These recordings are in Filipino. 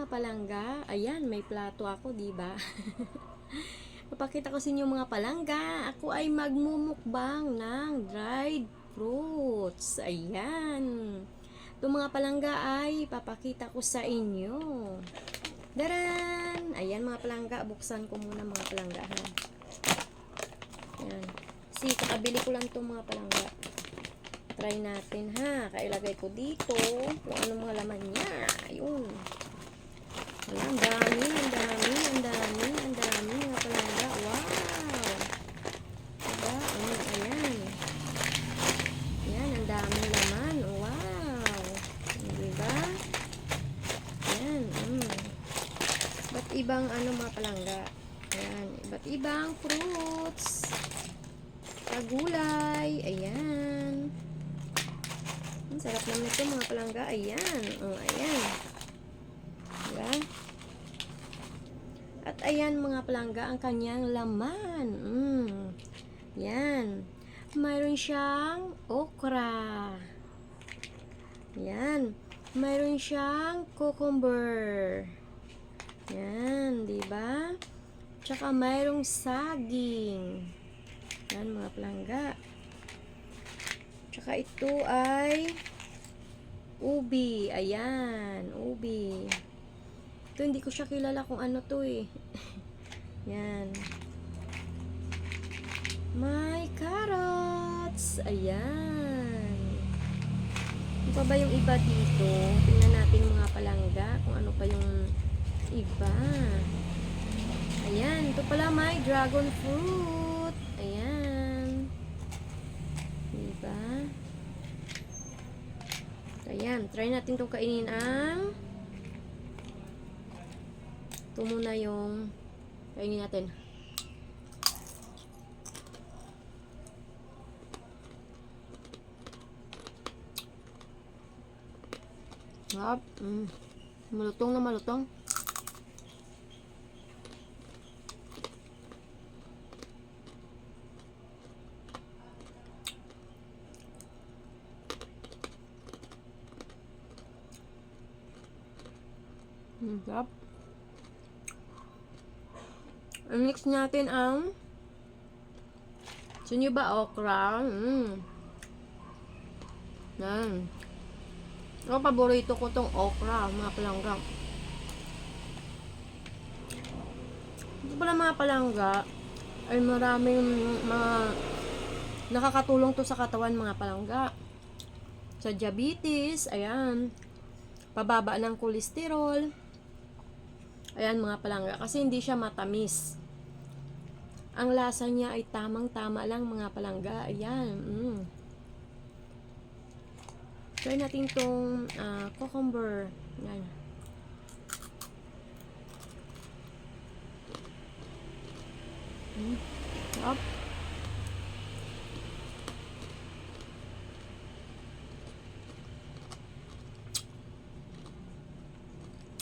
mga palangga. Ayan, may plato ako, di ba? Papakita ko sa inyo mga palangga. Ako ay magmumukbang ng dried fruits. Ayan. Itong mga palangga ay papakita ko sa inyo. Daran! Ayan mga palangga. Buksan ko muna mga palangga ha. Ayan. Si, kakabili ko lang itong mga palangga. Try natin ha. Kailagay ko dito kung ano mga laman niya. Ayun. Wala, ang dami, ang dami, ang dami, ang dami mga palangga. Wow! Diba? Ano, ayan. Ayan, ang daming laman. Wow! Diba? Ayan, mm. Ba't ibang ano mga palangga? Ayan, iba't ibang fruits. Pagulay. Ayan. Ang sarap naman ito mga palangga. Ayan. Oh, ayan. Diba? At ayan mga palangga ang kanyang laman. Mm. Yan. Mayroon siyang okra. Yan. Mayroon siyang cucumber. Yan, di ba? Tsaka mayroong saging. Yan mga palangga. Tsaka ito ay ubi. Ayan, ubi. Ito, hindi ko siya kilala kung ano to eh. Yan. May carrots. Ayan. Ano pa ba yung iba dito? Tingnan natin mga palangga kung ano pa yung iba. Ayan. Ito pala may dragon fruit. Ayan. Diba? Ayan. Try natin itong kainin ang ito muna yung kainin natin. Sarap. Mm. Malutong na malutong. Mm, sarap. I-mix natin ang Gusto nyo ba okra? Mm. Yan. Ako, paborito ko tong okra, mga palangga. Ito pala mga palangga, ay maraming mga nakakatulong to sa katawan mga palangga. Sa diabetes, ayan. Pababa ng kolesterol. Ayan mga palangga, kasi hindi siya matamis. Ang lasa niya ay tamang-tama lang mga palangga. Ayan. Mm. Try natin tong ah, cucumber. Yan. Mm. Sarap.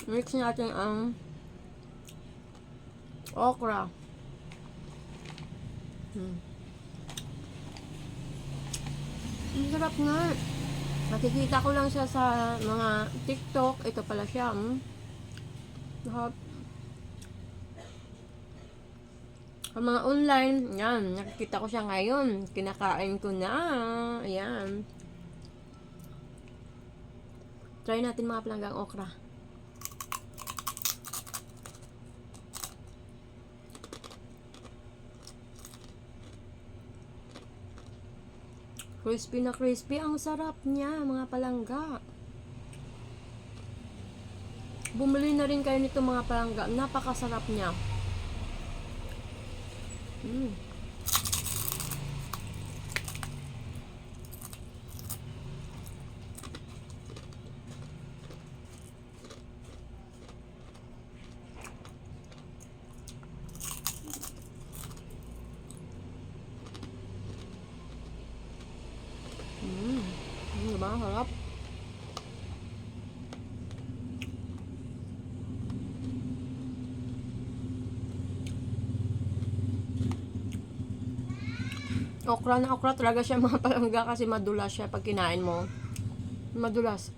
Mix natin ang okra. Hmm. Ang sarap nga. Nakikita ko lang siya sa mga TikTok. Ito pala siya. Mm. Sarap. Sa mga online, yan, nakikita ko siya ngayon. Kinakain ko na. Ayan. Try natin mga palanggang okra. Crispy na crispy. Ang sarap niya, mga palangga. Bumili na rin kayo nito mga palangga. Napakasarap niya. Mm. okra na okra talaga siya mga palangga kasi madulas siya pag kinain mo. Madulas.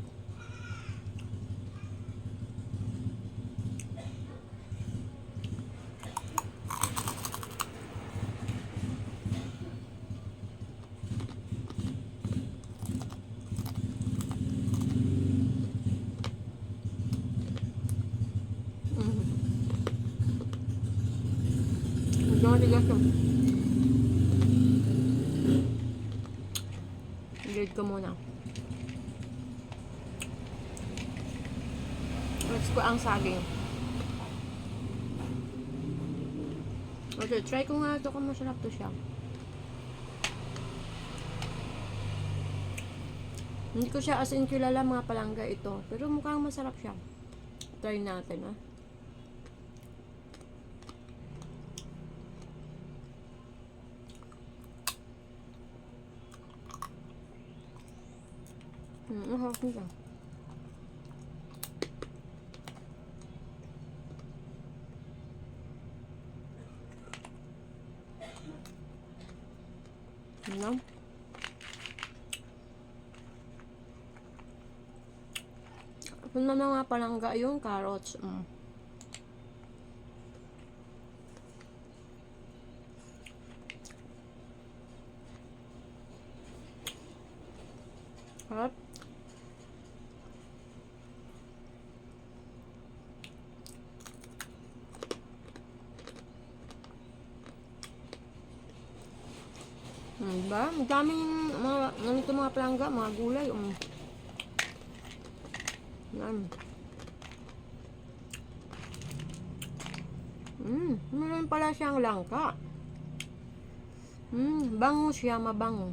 Mm. Ang dami ko muna. Next ko ang saging. Okay, try ko nga ito kung masarap to siya. Hindi ko siya as in kilala mga palangga ito. Pero mukhang masarap siya. Try natin ah. Hmm, ang sarap nito. Ano? Kung na mga palangga yung carrots. Mm. Hmm, diba? Ang daming mga, ganito mga palangga, mga gulay. Um. Yan. Hmm, meron pala siyang langka. Hmm, bango siya, mabango.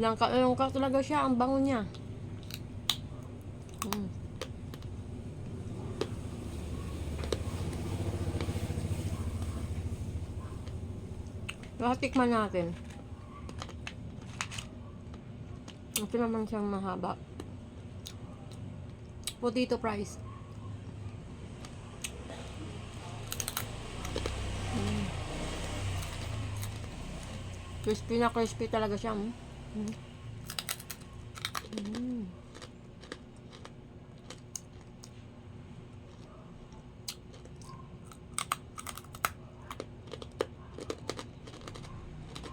Langka, langka talaga siya, ang bango niya. Hmm. Nakatikman natin. Ito naman siyang mahaba. Potato fries. Mm. Crispy na crispy talaga siya. Mm. Mm.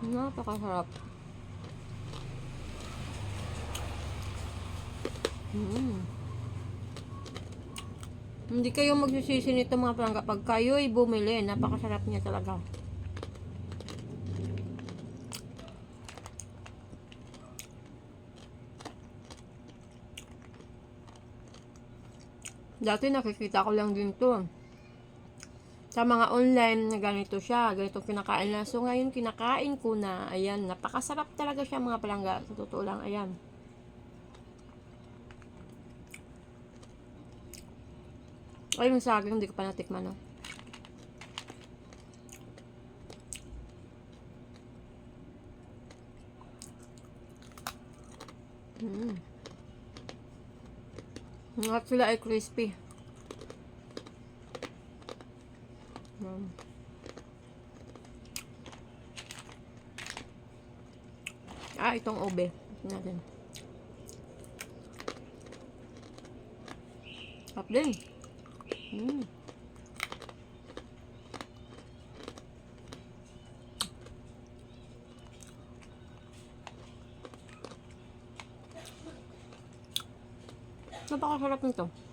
Napakasarap. Mm. Hindi kayo magsisisi nito mga palangga. Pag kayo'y bumili, napakasarap niya talaga. Dati nakikita ko lang din to. Sa mga online na ganito siya, ganito kinakain na. So ngayon kinakain ko na, ayan, napakasarap talaga siya mga palangga. Sa totoo lang, ayan. Ay, yung saging, hindi ko pa natikman, no? Mm. Lahat sila ay crispy. Mm. Ah, itong. Tingnan natin. Sarap din. Mm. Napakasarap nito.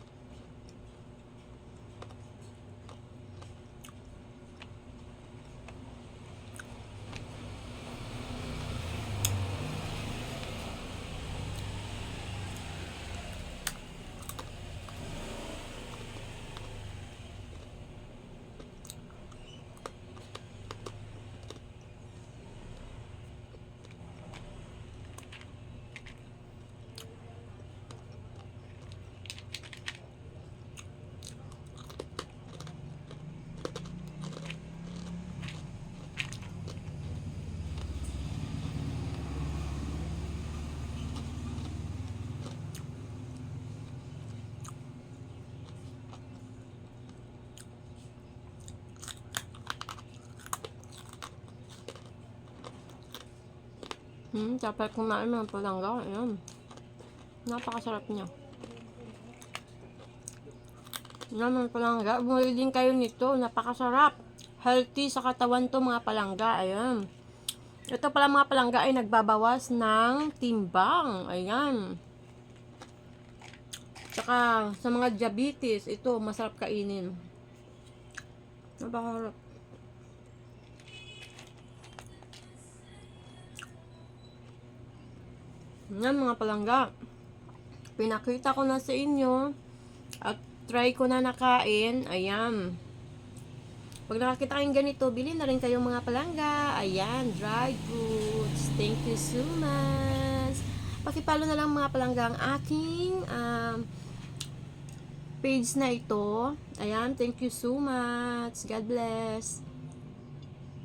Hmm, dapat kumain ng palangga. Ayan. Napakasarap niya. Naman palangga. Bumili din kayo nito. Napakasarap. Healthy sa katawan to mga palangga. Ayan. Ito pala mga palangga ay nagbabawas ng timbang. Ayan. Tsaka sa mga diabetes, ito masarap kainin. Napakaharap. Yan mga palangga. Pinakita ko na sa inyo at try ko na nakain. Ayan. Pag nakakita kayong ganito, bilhin na rin kayong mga palangga. Ayan, dried fruits. Thank you so much. Pakipalo na lang mga palangga ang aking um, page na ito. Ayan, thank you so much. God bless.